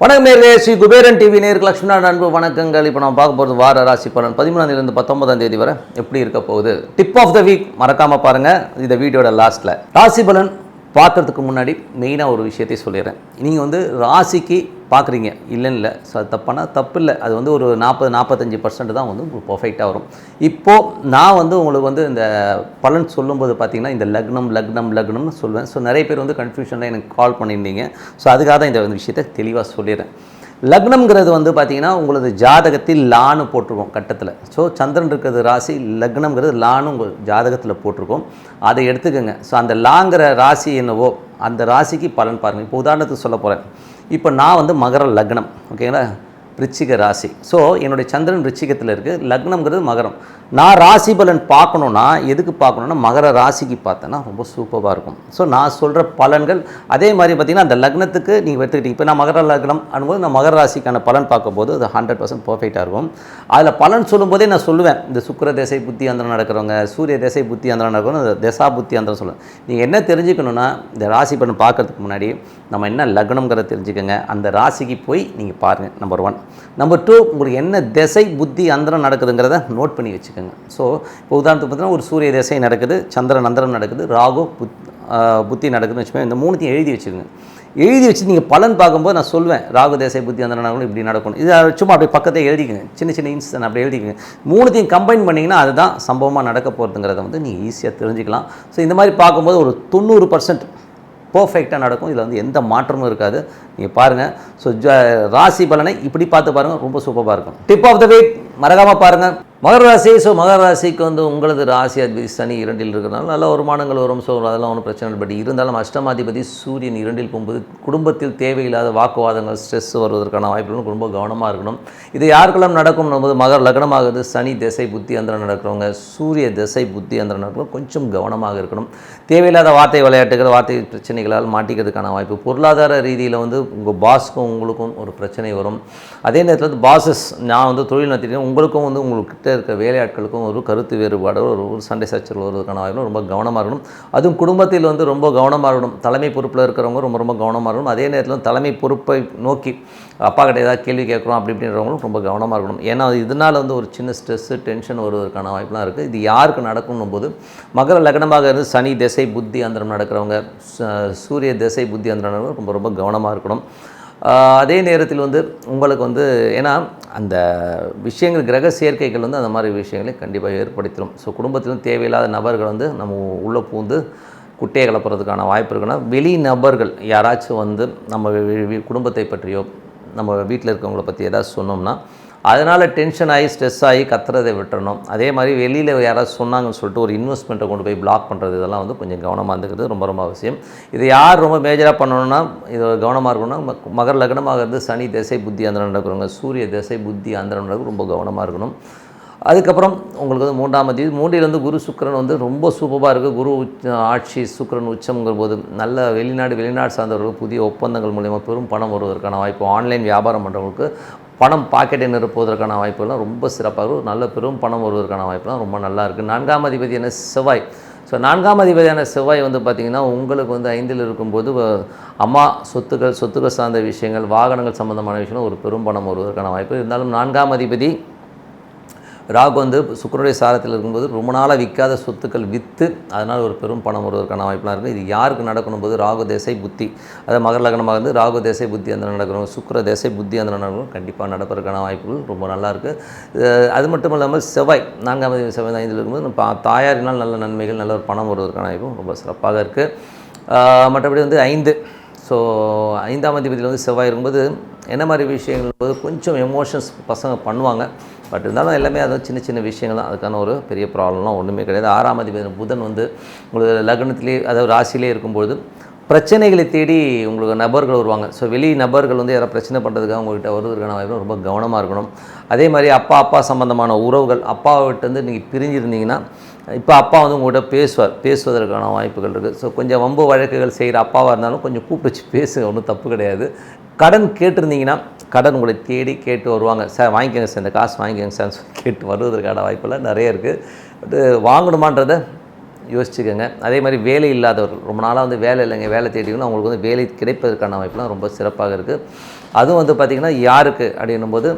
வணக்கம் நேர்களே ஸ்ரீ குபேரன் டிவி நேருக்கு லக்ஷ்மணா அன்பு வணக்கங்கள். இப்போ நம்ம பார்க்க போகிறது வார ராசி பலன். பதிமூணாம் பத்தொன்பதாம் தேதி வரை எப்படி இருக்க போகுது? டிப் ஆஃப் த வீக் மறக்காமல் பாருங்கள் இந்த வீடியோட லாஸ்ட்டில் ராசி பலன் பார்க்கறதுக்கு முன்னாடி மெயினாக ஒரு விஷயத்தை சொல்லிடுறேன். நீங்கள் வந்து ராசிக்கு பார்க்குறீங்க. இல்லைன்னு இல்லை. ஸோ அது தப்பானா? தப்பு இல்லை. அது வந்து ஒரு நாற்பது நாற்பத்தஞ்சு பர்சன்ட் தான் வந்து உங்களுக்கு பர்ஃபெக்டாக வரும். இப்போது நான் வந்து உங்களுக்கு வந்து இந்த பலன் சொல்லும்போது பார்த்தீங்கன்னா இந்த லக்னம் லக்னம் லக்னம்னு சொல்லுவேன் ஸோ நிறைய பேர் வந்து கன்ஃபியூஷனில் எனக்கு கால் பண்ணியிருந்தீங்க. ஸோ அதுக்காக தான் இந்த விஷயத்தை தெளிவாக சொல்லிடுறேன். லக்னம்ங்கிறது வந்து பார்த்தீங்கன்னா உங்களது ஜாதகத்தில் லான்னு போட்டிருக்கோம் கட்டத்தில். ஸோ சந்திரன் இருக்கிறது ராசி லக்னம்ங்கிறது லான்னு உங்கள் ஜாதகத்தில் போட்டிருக்கோம். அதை எடுத்துக்கோங்க. ஸோ அந்த லாங்கிற ராசி என்னவோ அந்த ராசிக்கு பலன் பாருங்கள் இப்போ உதாரணத்துக்கு சொல்ல போகிறேன் இப்போ நான் வந்து மகர லக்னம் ஓகேங்களா? ரிச்சிக ராசி. ஸோ என்னுடைய சந்திரன் ரிச்சிகத்தில் இருக்குது லக்னம்ங்கிறது மகரம். நான் ராசி பலன் பார்க்கணுன்னா எதுக்கு பார்க்கணுன்னா மகர ராசிக்கு பார்த்தேன்னா ரொம்ப சூப்பராக இருக்கும். ஸோ நான் சொல்கிற பலன்கள் அதே மாதிரி பார்த்திங்கன்னா அந்த லக்னத்துக்கு நீங்கள் எடுத்துக்கிட்டீங்க. இப்போ நான் மகர லக்னம் அனுபவம் நான் மகர ராசிக்கான பலன் பார்க்கும்போது அது ஹண்ட்ரட் பர்சன்ட் பர்ஃபெக்டாக இருக்கும். அதில் பலன் சொல்லும்போதே நான் சொல்லுவேன். இந்த சுக்கர தேசை புத்தி அந்தரம் நடக்கிறவங்க சூரிய தேசை புத்தி அந்தரம் நடக்கிறவங்க இந்த தசா புத்தி அந்தரம் சொல்லுவேன். நீங்கள் என்ன தெரிஞ்சுக்கணுன்னா இந்த ராசி பலன் பார்க்கறதுக்கு முன்னாடி நம்ம என்ன லக்னம்ங்கிறத தெரிஞ்சுக்கோங்க. அந்த ராசிக்கு போய் நீங்கள் பாருங்கள் நம்பர் ஒன் நம்பர் டூ உங்களுக்கு என்ன திசை புத்தி அந்தரம் நடக்குதுங்கிறத நோட் பண்ணி வச்சுக்கோங்க. ஸோ இப்போ உதாரணத்துக்கு பார்த்தீங்கன்னா ஒரு சூரிய திசை நடக்குது சந்திரன் அந்தரம் நடக்குது ராகு புத் புத்தி நடக்குதுன்னு வச்சுக்கோங்க. இந்த மூணுத்தையும் எழுதி வச்சுக்கோங்க. எழுதி வச்சு நீங்கள் பலன் பார்க்கும்போது நான் சொல்லுவேன் ராகு தேசை புத்தி அந்த நடக்கணும் இப்படி நடக்கணும். இது சும்மா அப்படியே பக்கத்தை எழுதிக்கங்க. சின்ன சின்ன இன்ஸ்டன் அப்படி எழுதிக்கங்க. மூணுத்தையும் கம்பைன் பண்ணிங்கன்னா அதுதான் சம்பவமாக நடக்க போகிறதுங்கிறத வந்து நீங்கள் ஈஸியாக தெரிஞ்சுக்கலாம். ஸோ இந்த மாதிரி பார்க்கும்போது ஒரு தொண்ணூறு பர்சன்ட் பர்ஃபெக்டாக நடக்கும். இதில் வந்து எந்த மாற்றமும் இருக்காது. நீங்கள் பாருங்கள் ஸோ ராசி பலனை இப்படி பார்த்து பாருங்கள் ரொம்ப சூப்பராக இருக்கும். டிப் ஆஃப் த வீக் மறக்காமல் பாருங்கள் மகர ராசி ஸோ மகர ராசிக்கு வந்து உங்களது ராசி அதிபதி சனி இரண்டில் இருக்கிறனால நல்ல வருமானங்கள் வரும். ஸோ அதெல்லாம் ஒன்றும் பிரச்சனை இல்லை. பட் இருந்தாலும் அஷ்டமாதிபதி சூரியன் இரண்டில் போகும்போது குடும்பத்தில் தேவையில்லாத வாக்குவாதங்கள் ஸ்ட்ரெஸ் வருவதற்கான வாய்ப்புகளும் ரொம்ப கவனமாக இருக்கணும். இது யாருக்கெல்லாம் நடக்கும் போது மகர லக்னமாகுது சனி திசை புத்தி அந்தரம் நடக்கிறவங்க. சூரிய திசை புத்தி அந்தரம் நடக்கிறவங்க கொஞ்சம் கவனமாக இருக்கணும். தேவையில்லாத வார்த்தை விளையாட்டுகள் வார்த்தை பிரச்சனைகளால் மாட்டிக்கிறதுக்கான வாய்ப்பு. பொருளாதார ரீதியில் வந்து உங்கள் பாஸ்க்கும் உங்களுக்கும் ஒரு பிரச்சனை வரும். அதே நேரத்தில் வந்து பாசஸ் நான் வந்து தொழில் நடத்திட்டேன். உங்களுக்கும் வந்து உங்களுக்கு கிட்டே இருக்க வேலையாட்களுக்கும் ஒரு கருத்து வேறுபாடு ஒரு ஒரு சண்டை சச்சரவு வருவதற்கான வாய்ப்பு ரொம்ப கவனமாக இருக்கணும். அதுவும் குடும்பத்தில் வந்து ரொம்ப கவனமாக இருக்கணும். தலைமை பொறுப்பில் இருக்கிறவங்க ரொம்ப ரொம்ப கவனமாக இருக்கணும். அதே நேரத்தில் தலைமை பொறுப்பை நோக்கி அப்பா கிட்ட ஏதாவது கேள்வி கேட்குறோம் அப்படி இப்படின்றவங்களும் ரொம்ப கவனமாக இருக்கணும். ஏன்னா இதனால் வந்து ஒரு சின்ன ஸ்ட்ரெஸ்ஸு டென்ஷன் வருவதற்கான வாய்ப்புலாம் இருக்குது இது யாருக்கு நடக்கணும் போது மகர லக்னமாக இருந்து சனி திசை புத்தி அந்தரம் நடக்கிறவங்க ச- சூரிய திசை புத்தி அந்தரம் ரொம்ப ரொம்ப கவனமாக இருக்கணும். அதே நேரத்தில் வந்து உங்களுக்கு வந்து ஏன்னா அந்த விஷயங்கள் கிரக சேர்க்கைகள் வந்து அந்த மாதிரி விஷயங்களை கண்டிப்பாக ஏற்படுத்திடும் ஸோ குடும்பத்திலும் தேவையில்லாத நபர்கள் வந்து நம்ம உள்ளே பூந்து குட்டையை கலப்புறதுக்கான வாய்ப்பு இருக்குன்னா வெளி நபர்கள் யாராச்சும் வந்து நம்ம குடும்பத்தை பற்றியோ நம்ம வீட்டில் இருக்கவங்கள பற்றி ஏதாவது சொன்னோம்னா அதனால் டென்ஷன் ஆகி ஸ்ட்ரெஸ் ஆகி கத்துறதை விட்டுறணும். அதே மாதிரி வெளியில் யாராவது சொன்னாங்கன்னு சொல்லிட்டு ஒரு இன்வெஸ்ட்மெண்ட்டை கொண்டு போய் பிளாக் பண்ணுறது இதெல்லாம் வந்து கொஞ்சம் கவனமாக இருந்துக்கிறது ரொம்ப ரொம்ப அவசியம். இது யார் ரொம்ப மேஜராக பண்ணணும்னா இது கவனமாக இருக்கணும்னா ம- மகர லக்னமாக இருந்து சனி திசை புத்தி அந்தரம் நடக்கிறவங்க சூரிய திசை புத்தி அந்தரம் ரொம்ப கவனமாக இருக்கணும். அதுக்கப்புறம் உங்களுக்கு வந்து மூன்றாம் தேதி மூன்றிலேருந்து குரு சுக்கிரன் வந்து ரொம்ப சூப்பராக இருக்குது குரு உச்ச ஆட்சி சுக்கிரன் உச்சம்ங்கிற போது நல்ல வெளிநாடு வெளிநாடு சார்ந்தவர்களுக்கு புதிய ஒப்பந்தங்கள் மூலிமா பெரும் பணம் வருவதற்கான வாய்ப்பு ஆன்லைன் வியாபாரம் பண்ணுறவங்களுக்கு பணம் பாக்கெட்டை நிரப்புவதற்கான வாய்ப்புகள்லாம் ரொம்ப சிறப்பாக இருக்கும். நல்ல பெரும் பணம் வருவதற்கான வாய்ப்புலாம் ரொம்ப நல்லா இருக்குது நான்காம் அதிபதியான செவ்வாய். ஸோ நான்காம் அதிபதியான செவ்வாய் வந்து பார்த்திங்கன்னா உங்களுக்கு வந்து ஐந்தில் இருக்கும்போது அம்மா சொத்துக்கள் சொத்துக்கள் சார்ந்த விஷயங்கள் வாகனங்கள் சம்பந்தமான விஷயங்கள் ஒரு பெரும் பணம் வருவதற்கான வாய்ப்பு. இருந்தாலும் நான்காம் அதிபதி ராகு வந்து சுக்கரனுடைய சாரத்தில் இருக்கும்போது ரொம்ப நாளாக விற்காத சொத்துக்கள் விற்று அதனால் ஒரு பெரும் பணம் வருவதற்கான வாய்ப்புலாம் இருக்குது. இது யாருக்கு நடக்கணும் போது? ராகு தேசை புத்தி. அதாவது மகர லக்னமாக இருந்து ராகு தேசை புத்தி அந்த நடக்கணும். சுக்கர தேசை புத்தி அந்த நடக்கிறவங்க கண்டிப்பாக நடப்பதற்கான வாய்ப்புகள் ரொம்ப நல்லா இருக்குது அது மட்டும் இல்லாமல் செவ்வாய் நான்காம் தேதி செவ்வாய் ஐந்தில் இருக்கும்போது நம்ம பா- தாயாரினால் நல்ல நன்மைகள் நல்ல ஒரு பணம் வருவதற்கான வாய்ப்பும் ரொம்ப சிறப்பாக இருக்குது மற்றபடி வந்து ஐந்து. ஸோ ஐந்தாம் அதிபதியில் வந்து செவ்வாய் இருக்கும்போது என்ன மாதிரி விஷயங்கள்? போது கொஞ்சம் எமோஷன்ஸ் பசங்க பண்ணுவாங்க. பட் இருந்தாலும் எல்லாமே அதுவும் சின்ன சின்ன விஷயங்கள் தான் அதுக்கான ஒரு பெரிய ப்ராப்ளம்லாம் ஒன்றுமே கிடையாது. ஆறாம் அதிபதி புதன் வந்து உங்களுக்கு லக்னத்திலே அதாவது ராசியிலே இருக்கும்பொழுது பிரச்சனைகளை தேடி உங்களுக்கு நபர்கள் வருவாங்க. ஸோ வெளி நபர்கள் வந்து யாராவது பிரச்சனை பண்ணுறதுக்காக உங்கள்கிட்ட வருவதற்கான வாய்ப்பு ரொம்ப கவனமாக இருக்கணும். அதே மாதிரி அப்பா அப்பா சம்பந்தமான உறவுகள் அப்பாவை விட்டு வந்து நீங்கள் பிரிஞ்சிருந்தீங்கன்னா இப்போ அப்பா வந்து உங்கள்கிட்ட பேசுவார் பேசுவதற்கான வாய்ப்புகள் இருக்குது ஸோ கொஞ்சம் வம்பு வழக்குகள் செய்கிற அப்பாவாக இருந்தாலும் கொஞ்சம் கூப்பிட்டு வச்சு பேசுங்க ஒன்றும் தப்பு கிடையாது. கடன் கேட்டிருந்தீங்கன்னா கடன் உங்களை தேடி கேட்டு வருவாங்க. சார் வாங்கிக்கோங்க சார் இந்த காசு வாங்கிக்கோங்க சார் சொல்லி கேட்டு வருவதற்கான வாய்ப்பெல்லாம் நிறைய இருக்குது பட்டு வாங்கணுமான்றதை யோசிச்சுக்கோங்க. அதே மாதிரி வேலை இல்லாதவர்கள் ரொம்ப நாளாக வந்து வேலை இல்லைங்க வேலை தேடிக்கணும் அவங்களுக்கு வந்து வேலை கிடைப்பதற்கான வாய்ப்புலாம் ரொம்ப சிறப்பாக இருக்குது அதுவும் வந்து பார்த்திங்கன்னா யாருக்கு அப்படின்னும் போது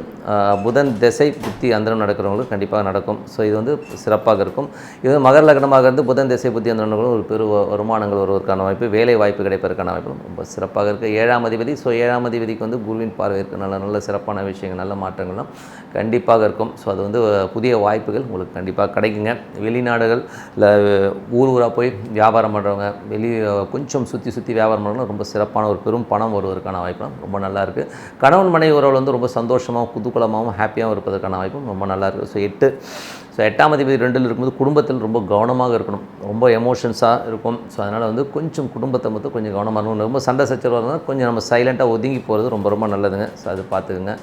புதன் திசை புத்தி அந்தரம் நடக்கிறவங்களுக்கு கண்டிப்பாக நடக்கும். ஸோ இது வந்து சிறப்பாக இருக்கும். இது மகர லக்னமாக இருந்து புதன் திசை புத்தி அந்தரங்களும் ஒரு பெரு வருமானங்கள் வருவதற்கான வாய்ப்பு வேலை வாய்ப்பு கிடைப்பதற்கான வாய்ப்பு ரொம்ப சிறப்பாக இருக்குது ஏழாம் அதிபதி. ஸோ ஏழாம் அதிபதிக்கு வந்து குருவின் பார்வை நல்ல நல்ல சிறப்பான விஷயங்கள் நல்ல மாற்றங்கள்லாம் கண்டிப்பாக இருக்கும். ஸோ அது வந்து புதிய வாய்ப்புகள் உங்களுக்கு கண்டிப்பாக கிடைக்குங்க. வெளிநாடுகள் இல்லை ஊர் ஊராக போய் வியாபாரம் பண்ணுறவங்க வெளி கொஞ்சம் சுற்றி சுற்றி வியாபாரம் பண்ணுறவங்க ரொம்ப சிறப்பான ஒரு பெரும் பணம் வருவதற்கான வாய்ப்புலாம் ரொம்ப நல்லா இருக்குது கணவன் மனைவி உறவுகள் வந்து ரொம்ப சந்தோஷமாகவும் குதூகலமாகவும் ஹாப்பியாகவும் இருப்பதற்கான வாய்ப்பும் ரொம்ப நல்லா இருக்குது ஸோ எட்டு ஸோ எட்டாம் அதிபதி ரெண்டில் இருக்கும்போது குடும்பத்தில் ரொம்ப கவனமாக இருக்கணும். ரொம்ப எமோஷன்ஸாக இருக்கும். ஸோ அதனால் வந்து கொஞ்சம் குடும்பத்தை மட்டும் கொஞ்சம் கவனமாக இருக்கணும். ரொம்ப சண்டை சச்சரவாக இருந்தால் கொஞ்சம் நம்ம சைலண்ட்டாக ஒதுங்கி போகிறது ரொம்ப ரொம்ப நல்லதுங்க. ஸோ அது பார்த்துக்குங்க.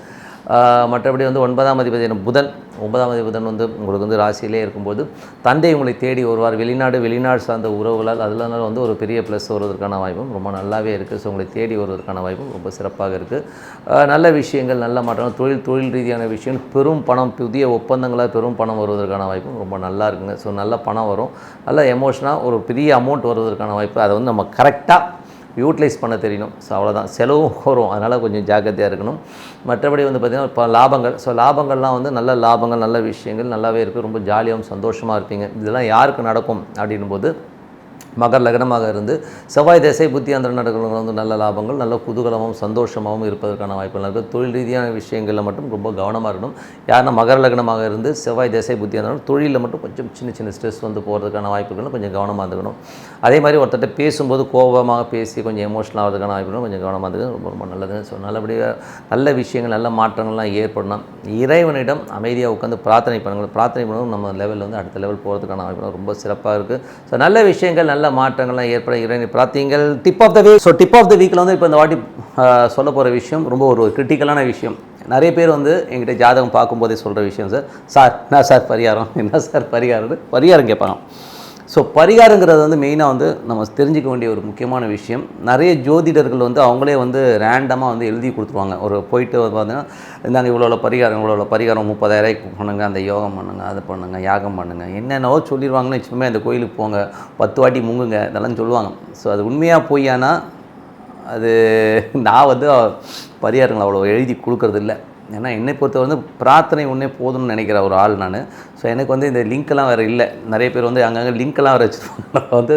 மற்றபடி வந்து ஒன்பதாம் அதிபதி புதன் ஒன்பதாம் அதிபதன் புதன் வந்து உங்களுக்கு வந்து ராசியிலே இருக்கும்போது தந்தை உங்களை தேடி வருவார். வெளிநாடு வெளிநாடு சார்ந்த உறவுகளால் அதனால வந்து ஒரு பெரிய ப்ளஸ் வருவதற்கான வாய்ப்பும் ரொம்ப நல்லாவே இருக்குது ஸோ உங்களை தேடி வருவதற்கான வாய்ப்பும் ரொம்ப சிறப்பாக இருக்குது நல்ல விஷயங்கள் நல்ல மாற்றம் தொழில் தொழில் ரீதியான விஷயங்கள் பெரும் பணம் புதிய ஒப்பந்தங்களாக பெரும் பணம் வருவதற்கான வாய்ப்பும் ரொம்ப நல்லா இருக்குங்க. ஸோ நல்ல பணம் வரும். நல்ல எமோஷனாக ஒரு பெரிய அமௌண்ட் வருவதற்கான வாய்ப்பு. அதை வந்து நம்ம கரெக்டாக யூட்டிலைஸ் பண்ண தெரியணும். ஸோ அவ்வளோதான் செலவும் வரும் அதனால் கொஞ்சம் ஜாக்கிரதையாக இருக்கணும். மற்றபடி வந்து பார்த்திங்கன்னா இப்போ லாபங்கள். ஸோ லாபங்கள்லாம் வந்து நல்ல லாபங்கள் நல்ல விஷயங்கள் நல்லாவே இருக்குது ரொம்ப ஜாலியாகவும் சந்தோஷமாக இருப்பீங்க. இதெல்லாம் யாருக்கு நடக்கும் அப்படின்னும் போது மகர் லக்னமாக இருந்து செவ்வாய் திசை புத்தி அந்த நடக்கிறவங்க வந்து நல்ல லாபங்கள் நல்ல குதூகலமாகவும் சந்தோஷமாகவும் இருப்பதற்கான வாய்ப்புகள் இருக்குது தொழில் ரீதியான விஷயங்களில் மட்டும் ரொம்ப கவனமாக இருக்கணும். யாருன்னா மகர லக்னமாக இருந்து செவ்வாய் திசை புத்தி அந்த தொழிலில் மட்டும் கொஞ்சம் சின்ன சின்ன ஸ்ட்ரெஸ் வந்து போகிறதுக்கான வாய்ப்புகளும் கொஞ்சம் கவனமாக இருந்துக்கணும். அதே மாதிரி ஒருத்தட்ட பேசும்போது கோபமாக பேசி கொஞ்சம் எமோஷனல் ஆகிறதுக்கான வாய்ப்புகளும் கொஞ்சம் கவனமாக இருந்துக்கணும். ரொம்ப ரொம்ப நல்லது ஸோ நல்லபடியாக நல்ல விஷயங்கள் நல்ல மாற்றங்கள்லாம் ஏற்படணும். இறைவனிடம் அமைதியாக உட்காந்து பிரார்த்தனை பண்ணுங்கள் பிரார்த்தனை பண்ணணும் நம்ம லெவலில் வந்து அடுத்த லெவல் போகிறதுக்கான வாய்ப்புகள் ரொம்ப சிறப்பாக இருக்குது ஸோ நல்ல விஷயங்கள் நல்ல மாற்றங்கள்லாம் ஏற்பட இறைவனை பிரார்த்திங்கள் tip of the week so tip of the வீக்கில் வந்து இப்போ இந்த வாட்டி சொல்ல போகிற விஷயம் ரொம்ப ஒரு கிரிட்டிக்கலான விஷயம். நிறைய பேர் வந்து எங்கிட்ட ஜாதகம் பார்க்கும்போதே சொல்கிற விஷயம் சார் சார் என்ன சார் பரிகாரம்? என்ன சார் பரிகாரம்? பரிகாரம் கேட்பாங்க ஸோ பரிகாரங்கிறது வந்து மெயினாக வந்து நம்ம தெரிஞ்சுக்க வேண்டிய ஒரு முக்கியமான விஷயம். நிறைய ஜோதிடர்கள் வந்து அவங்களே வந்து ரேண்டமாக வந்து எழுதி கொடுத்துருவாங்க. ஒரு போயிட்டு வந்து பார்த்தீங்கன்னா இந்தாங்க இவ்வளோ பரிகாரம் இவ்வளோ பரிகாரம் முப்பதாயிரம் பண்ணுங்க அந்த யோகம் பண்ணுங்க அதை பண்ணுங்க யாகம் பண்ணுங்க என்னென்னவோ சொல்லிடுவாங்கன்னு வச்சுக்கோமே அந்த கோயிலுக்கு போங்க பத்து வாட்டி முங்குங்க இதெல்லாம் சொல்லுவாங்க. ஸோ அது உண்மையாக பொய்யானா அது நான் வந்து பரிகாரங்கள் அவ்வளோ எழுதி கொடுக்கறதில்ல. ஏன்னா என்னை பொறுத்த வந்து பிரார்த்தனை ஒன்றே போதும்னு நினைக்கிற ஒரு ஆள் நான். ஸோ எனக்கு வந்து இந்த லிங்க்கெல்லாம் வேறு இல்லை. நிறைய பேர் வந்து அங்கங்கே லிங்க்கெல்லாம் வேறு வச்சுருப்பாங்க. வந்து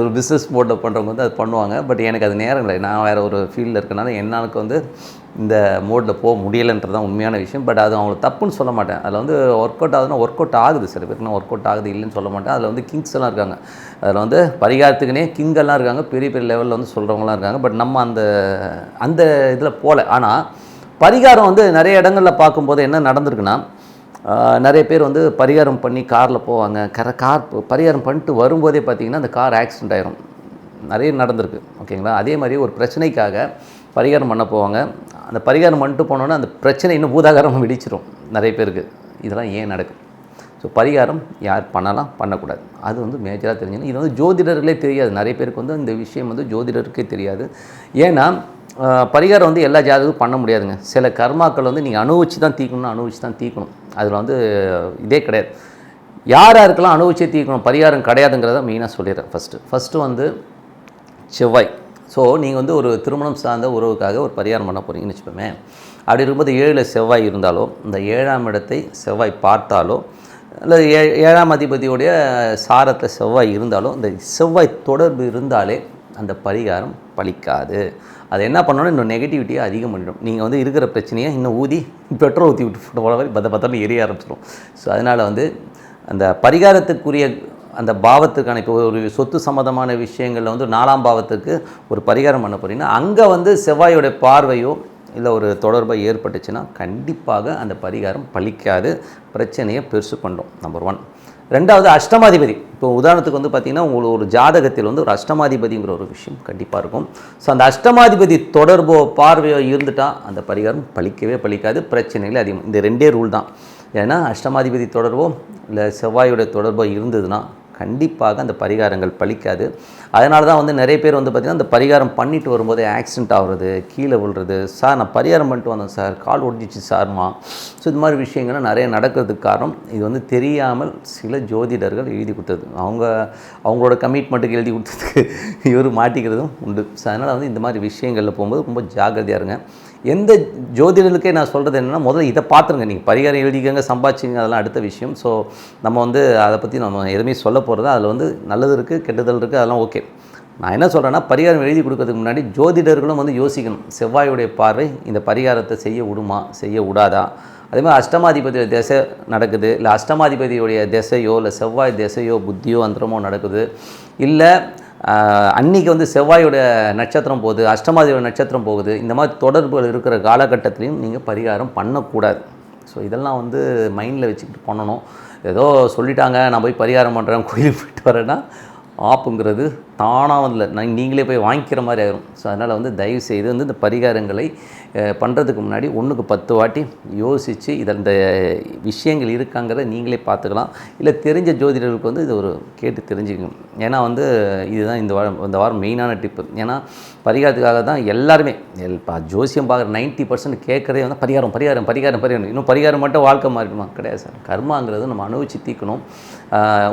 ஒரு பிஸ்னஸ் மோட்டில் பண்ணுறவங்க வந்து அது பண்ணுவாங்க. பட் எனக்கு அது நேரம் இல்லை. நான் வேறு ஒரு ஃபீல்டில் இருக்கனால என்னாலுக்கு வந்து இந்த மோடில் போக முடியலைன்றது தான் உண்மையான விஷயம். பட் அது அவங்களுக்கு தப்புன்னு சொல்ல மாட்டேன். அதில் வந்து ஒர்க் அவுட் ஆகுதுன்னா ஒர்க் அவுட் ஆகுது. சில பேருக்கு நான் ஒர்க் அவுட் ஆகுது இல்லைன்னு சொல்ல மாட்டேன். அதில் வந்து கிங்ஸ் எல்லாம் இருக்காங்க. அதில் வந்து பரிகாரத்துக்குனே கிங்கெல்லாம் இருக்காங்க. பெரிய பெரிய லெவலில் வந்து சொல்கிறவங்களாம் இருக்காங்க. பட் நம்ம அந்த அந்த இதில் போகல. ஆனால் பரிகாரம் வந்து நிறைய இடங்களில் பார்க்கும்போது என்ன நடந்திருக்குன்னா நிறைய பேர் வந்து பரிகாரம் பண்ணி காரில் போவாங்க. கர கார் பரிகாரம் பண்ணிட்டு வரும்போதே பார்த்திங்கன்னா அந்த கார் ஆக்சிடென்ட் ஆயிரும். நிறைய நடந்திருக்கு. ஓகேங்களா? அதே மாதிரி ஒரு பிரச்சனைக்காக பரிகாரம் பண்ண போவாங்க. அந்த பரிகாரம் பண்ணிட்டு போனோன்னா அந்த பிரச்சனை இன்னும் பூதாகாரம் வெடிச்சிரும் நிறைய பேருக்கு. இதெல்லாம் ஏன் நடக்கும் ஸோ பரிகாரம் யார் பண்ணலாம்? பண்ணக்கூடாது. அது வந்து மேஜராக தெரிஞ்சுக்கணும். இது வந்து ஜோதிடர்களே தெரியாது. நிறைய பேருக்கு வந்து இந்த விஷயம் வந்து ஜோதிடருக்கே தெரியாது. ஏன்னா பரிகாரம் வந்து எல்லா ஜாதகத்துக்கும் பண்ண முடியாதுங்க. சில கர்மாக்கள் வந்து நீங்கள் அனுபவிச்சு தான் தீக்கணும்னு அனுபவிச்சு தான் தீக்கணும். அதில் வந்து இதே கிடையாது. யார் யாருக்கெல்லாம் அனுபவிச்சே தீர்க்கணும் பரிகாரம் கிடையாதுங்கிறத மெயினாக சொல்லிடுறேன் ஃபஸ்ட்டு ஃபஸ்ட்டு வந்து செவ்வாய். ஸோ நீங்கள் வந்து ஒரு திருமணம் சார்ந்த உறவுக்காக ஒரு பரிகாரம் பண்ண போகிறீங்கன்னு வச்சுப்போமே அப்படி இருக்கும்போது ஏழில் செவ்வாய் இருந்தாலோ இந்த ஏழாம் இடத்தை செவ்வாய் பார்த்தாலோ இல்லை ஏ ஏழாம் அதிபதியுடைய சாரத்தில் செவ்வாய் இருந்தாலும் இந்த செவ்வாய் தொடர்பு இருந்தாலே அந்த பரிகாரம் பலிக்காது. அது என்ன பண்ணணும் இன்னும் நெகட்டிவிட்டியை அதிகம் பண்ணிடும். நீங்கள் வந்து இருக்கிற பிரச்சனையை இன்னும் ஊதி பெட்ரோல் ஊற்றி விட்டு போகிற மாதிரி பத்த பத்தன்னு எரிய ஆரம்பிச்சிடும் ஸோ அதனால் வந்து அந்த பரிகாரத்துக்குரிய அந்த பாவத்துக்கான இப்போ ஒரு சொத்து சம்மந்தமான விஷயங்களில் வந்து நாலாம் பாவத்துக்கு ஒரு பரிகாரம் பண்ண போகிறீங்கன்னா அங்கே வந்து செவ்வாயோட பார்வையோ இல்லை ஒரு தொடர்பை ஏற்பட்டுச்சுன்னா கண்டிப்பாக அந்த பரிகாரம் பலிக்காது பிரச்சனையை பெருசு பண்ணும் நம்பர் ஒன் ரெண்டாவது அஷ்டமாதிபதி. இப்போ உதாரணத்துக்கு வந்து பார்த்திங்கன்னா உங்களுக்கு ஒரு ஜாதகத்தில் வந்து ஒரு அஷ்டமாதிபதிங்கிற ஒரு விஷயம் கண்டிப்பாக இருக்கும். ஸோ அந்த அஷ்டமாதிபதி தொடர்போ பார்வையோ இருந்துட்டால் அந்த பரிகாரம் பழிக்கவே பலிக்காது பிரச்சனைகள் அதிகம். இந்த ரெண்டே ரூல் தான். ஏன்னா அஷ்டமாதிபதி தொடர்போ இல்லை செவ்வாயோட தொடர்போ இருந்ததுன்னா கண்டிப்பாக அந்த பரிகாரங்கள் பலிக்காது அதனால தான் வந்து நிறைய பேர் வந்து பார்த்திங்கன்னா அந்த பரிகாரம் பண்ணிட்டு வரும்போதே ஆக்சிடென்ட் ஆகுறது கீழே விழுறது. சார் நான் பரிகாரம் பண்ணிட்டு வந்தேன் சார். கால் ஒடிஞ்சிச்சு சார்மா? ஸோ இது மாதிரி விஷயங்கள்லாம் நிறைய நடக்கிறதுக்கு காரணம். இது வந்து தெரியாமல் சில ஜோதிடர்கள் எழுதி கொடுத்தது. அவங்க அவங்களோட கமிட்மெண்ட்டுக்கு எழுதி கொடுத்ததுக்கு இவர் மாட்டிக்கிறதும் உண்டு. ஸோ அதனால் வந்து இந்த மாதிரி விஷயங்களில் போகும்போது ரொம்ப ஜாக்கிரதையாக இருங்க. எந்த ஜோதிடர்களுக்கே நான் சொல்கிறது என்னென்னா முதல்ல இதை பார்த்துருங்க. நீங்கள் பரிகாரம் எழுதிக்கங்க சம்பாதிச்சிங்க அதெல்லாம் அடுத்த விஷயம். ஸோ நம்ம வந்து அதை பற்றி நம்ம எதுவுமே சொல்ல போகிறது அதில் வந்து நல்லது இருக்குது கெட்டதல் இருக்குது அதெல்லாம் ஓகே நான் என்ன சொல்கிறேன்னா பரிகாரம் எழுதி கொடுக்கறதுக்கு முன்னாடி ஜோதிடர்களும் வந்து யோசிக்கணும். செவ்வாயுடைய பார்வை இந்த பரிகாரத்தை செய்ய விடுமா செய்ய விடாதா? அதே மாதிரி அஷ்டமாதிபதி திசை நடக்குது இல்லை அஷ்டமாதிபதியுடைய திசையோ இல்லை செவ்வாய் திசையோ புத்தியோ அந்தரமோ நடக்குது இல்லை அன்னைக்கு வந்து செவ்வாயோட நட்சத்திரம் போகுது அஷ்டமாதியோட நட்சத்திரம் போகுது. இந்த மாதிரி தொடர்புகள் இருக்கிற காலகட்டத்திலையும் நீங்கள் பரிகாரம் பண்ணக்கூடாது. ஸோ இதெல்லாம் வந்து மைண்டில் வச்சுக்கிட்டு பண்ணணும். ஏதோ சொல்லிட்டாங்க நான் போய் பரிகாரம் பண்ணுறேன் கோயிலுக்கு போயிட்டு வரேன்னா ஆப்புங்கிறது தானாக வந்து நான் நீங்களே போய் வாங்கிக்கிற மாதிரி ஆயிரும். ஸோ அதனால் வந்து தயவு செய்து வந்து இந்த பரிகாரங்களை பண்ணுறதுக்கு முன்னாடி ஒன்றுக்கு பத்து வாட்டி யோசித்து இதில் இந்த விஷயங்கள் இருக்காங்கிறத நீங்களே பார்த்துக்கலாம். இல்லை தெரிஞ்ச ஜோதிடர்களுக்கு வந்து இது ஒரு கேட்டு தெரிஞ்சுக்கணும். ஏன்னா வந்து இதுதான் இந்த வாரம் இந்த வாரம் மெயினான டிப்பு. ஏன்னா பரிகாரத்துக்காக தான் எல்லாருமே எல் பா ஜோசியம் பார்க்குற நைன்ட்டி பர்சன்ட் கேட்குறதே வந்து பரிகாரம் பரிகாரம் பரிகாரம் பரிகாரம். இன்னும் பரிகாரம் மட்டும் வாழ்க்கை மாறிடுமா? கிடையாது சார். கர்மாங்கிறது நம்ம அனுபவிச்சு தீக்கணும்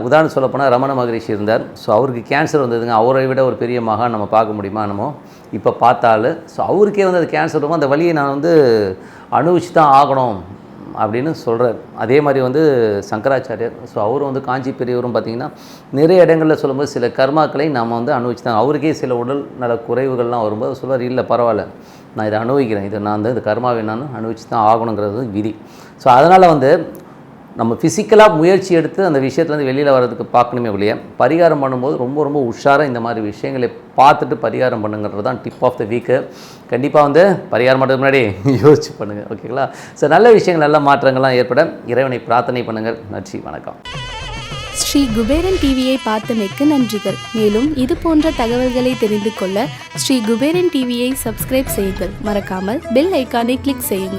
உதாரணம் சொல்லப்போனால் ரமண மகரிஷி இருந்தார். ஸோ அவருக்கு கேன்சர் வந்ததுங்க. அவரை விட ஒரு பெரிய மகான் நம்ம பார்க்க முடியுமா நம்ம இப்போ பார்த்தாலும் ஸோ அவருக்கே வந்து அது கேன்சர் இருக்கும் அந்த வழியை நான் வந்து அனுபவிச்சு தான் ஆகணும் அப்படின்னு சொல்கிறார் அதே மாதிரி வந்து சங்கராச்சாரியர் ஸோ அவரும் வந்து காஞ்சி பெரியவரும் பார்த்திங்கன்னா நிறைய இடங்களில் சொல்லும்போது சில கர்மாக்களை நாம் வந்து அனுபவிச்சு தான் அவருக்கே சில உடல் நல குறைவுகள்லாம் வரும்போது சொல்வார் இல்லை பரவாயில்ல. நான் இதை அனுபவிக்கிறேன். இதை நான் வந்து இந்த கர்மாவை நான் அனுபவிச்சு தான் ஆகணுங்கிறது விதி. ஸோ அதனால் வந்து நம்ம ஃபிசிக்கலாக முயற்சி எடுத்து அந்த விஷயத்துலேருந்து வெளியில் வர்றதுக்கு பார்க்கணுமே ஒழிய பரிகாரம் பண்ணும்போது ரொம்ப ரொம்ப உஷாராக இந்த மாதிரி விஷயங்களை பார்த்துட்டு பரிகாரம் பண்ணுங்கிறது தான் டிப் ஆஃப் த வீக்கு கண்டிப்பாக வந்து பரிகாரம் பண்ணுறதுக்கு முன்னாடி யோசிச்சு பண்ணுங்கள் ஓகேங்களா ஸோ நல்ல விஷயங்கள் நல்ல மாற்றங்கள்லாம் ஏற்பட இறைவனை பிரார்த்தனை பண்ணுங்கள். நன்றி வணக்கம். ஸ்ரீ குபேரன் டிவியை பார்த்தமைக்கு நன்றிகள். மேலும் இது போன்ற தகவல்களை தெரிந்து கொள்ள ஸ்ரீ குபேரன் டிவியை சப்ஸ்கிரைப் செய்யுங்கள். மறக்காமல் பெல் ஐக்கானை கிளிக் செய்யுங்கள்.